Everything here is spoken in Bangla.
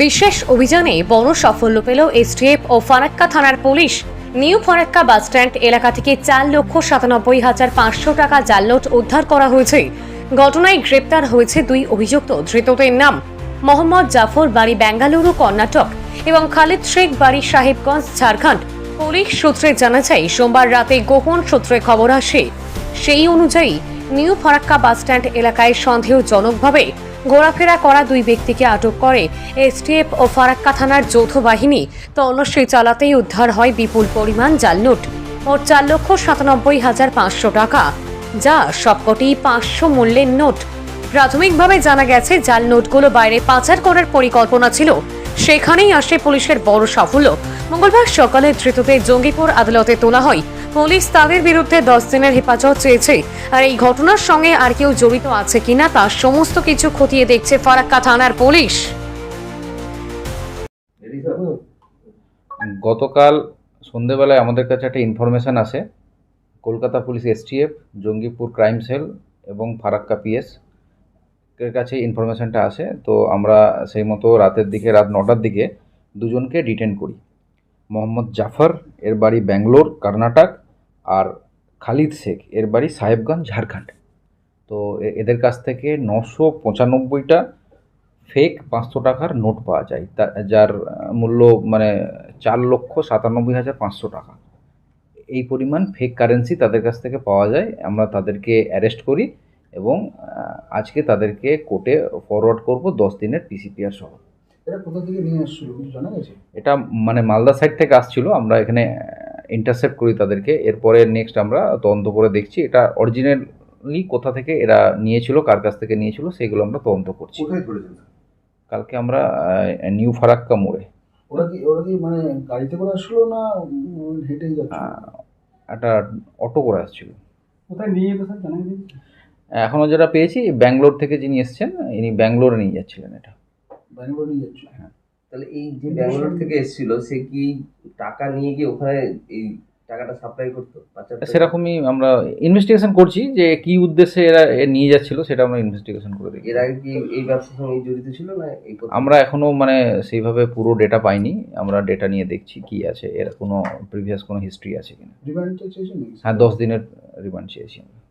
বিশেষ অভিযানে বড় সাফল্য পেল এসটিএফ ও ফারাক্কা থানার পুলিশ। নিউ ফারাক্কা বাসস্ট্যান্ড এলাকা থেকে চার লক্ষ সাতানব্বই হাজার পাঁচশো টাকা জাল নোট উদ্ধার করা হয়েছে। ঘটনায় গ্রেপ্তার হয়েছে দুই অভিযুক্ত, ধৃতদের নাম মোহাম্মদ জাফর, বাড়ি বেঙ্গালুরু কর্ণাটক এবং খালিদ শেখ, বাড়ি সাহেবগঞ্জ, ঝাড়খণ্ড। পুলিশ সূত্রে জানা যায়, সোমবার রাতে গোপন সূত্রে খবর আসে। সেই অনুযায়ী নিউ ফারাক্কা বাসস্ট্যান্ড এলাকায় সন্দেহজনকভাবে ঘোরাফেরা করা দুই ব্যক্তিকে আটক করে এসটিএফ ও ফারাক্কা থানার যৌথ বাহিনী। তল্লাশি চালাতেই উদ্ধার হয় বিপুল পরিমাণ জাল নোট মোট চার লক্ষ সাতানব্বই হাজার পাঁচশো টাকা, যা সবকটি পাঁচশো মূল্যের নোট। প্রাথমিকভাবে জানা গেছে, জাল নোটগুলো বাইরে পাচার করার পরিকল্পনা ছিল। সেখানেই আসে পুলিশের বড় সাফল্য। মঙ্গলবার সকালে ধৃতদের জঙ্গিপুর আদালতে তোলা হয়। পুলিশ তাদের বিরুদ্ধে দশ দিনের হেফাজত চেয়েছে। আর এই ঘটনার সঙ্গে আর কেউ জড়িত আছে কিনা তা সমস্ত কিছু খতিয়ে দেখছে ফারাক্কা থানার পুলিশ। গতকাল সন্ধেবেলায় আমাদের কাছে একটা ইনফরমেশান আসে। Kolkata police STF Jangipur crime cell এবং ফারাক্কা পিএস কাছে ইনফরমেশানটা আসে, তো আমরা সেই মতো রাতের দিকে, রাত নটার দিকে দুজনকে ডিটেন করি। মোহাম্মদ জাফর, এর বাড়ি ব্যাঙ্গালোর, কর্ণাটক, আর খালিদ শেখ, এর বাড়ি সাহেবগঞ্জ, ঝাড়খণ্ড। তো এদের কাছ থেকে নশো পঁচানব্বইটা ফেক পাঁচশো টাকার নোট পাওয়া যায়। তা, যার মূল্য মানে চার লক্ষ সাতানব্বই হাজার পাঁচশো টাকা। এই পরিমাণ ফেক কারেন্সি তাদের কাছ থেকে পাওয়া যায়। আমরা তাদেরকে অ্যারেস্ট করি। এবং আজকে তাদেরকে কোর্টে ফরওয়ার্ড করব দশ দিনের পিসিপিআর সহ। এটা কোথা থেকে নিয়ে আসছিল জানা গেছে? এটা মানে মালদা সাইড থেকে আসছিল আমরা এখানে ইন্টারসেপ্ট করি তাদেরকে। এরপরে নেক্সট আমরা তদন্ত করে দেখছি এটা অরিজিনালি কোথা থেকে এরা নিয়েছিল কার কাছ থেকে নিয়েছিল সেগুলো আমরা তদন্ত করছি। কালকে আমরা নিউ ফারাক্কা মোড়ে। ওরা কি ওরা কি মানে গাড়িতে করে আসলো না হেঁটেই যাচ্ছে একটা অটো করে আসছিল। কোথায় নিয়ে যেতে স্যার জানা গেছে? এখনও যেটা পেয়েছি ব্যাঙ্গালোর থেকে যিনি এসছেন ইনি ব্যাঙ্গালোরে নিয়ে যাচ্ছিলেন এটা। ব্যাঙ্গালোর নিয়ে যাচ্ছে তাহলে এই যে ব্যাঙ্গালোর থেকে এসেছিল সে কি টাকা নিয়ে গিয়ে ওখানে এই টাকাটা সাপ্লাই করতো? সেরকমই আমরা ইনভেস্টিগেশন করছি যে কি উদ্দেশ্যে এরা এ নিয়ে যাচ্ছিল সেটা আমরা ইনভেস্টিগেশন করে দেখি। এর আগে কি এই ব্যবসার সঙ্গে জড়িত ছিল না? আমরা এখনও মানে সেইভাবে পুরো ডেটা পাইনি আমরা ডেটা নিয়ে দেখছি কি আছে এর কোনো প্রিভিয়াস কোনো হিস্ট্রি আছে কিনা। রিমান্ডটা চেয়েছেন নাকি? হ্যাঁ দশ দিনের রিমান্ড চেয়েছি আমরা।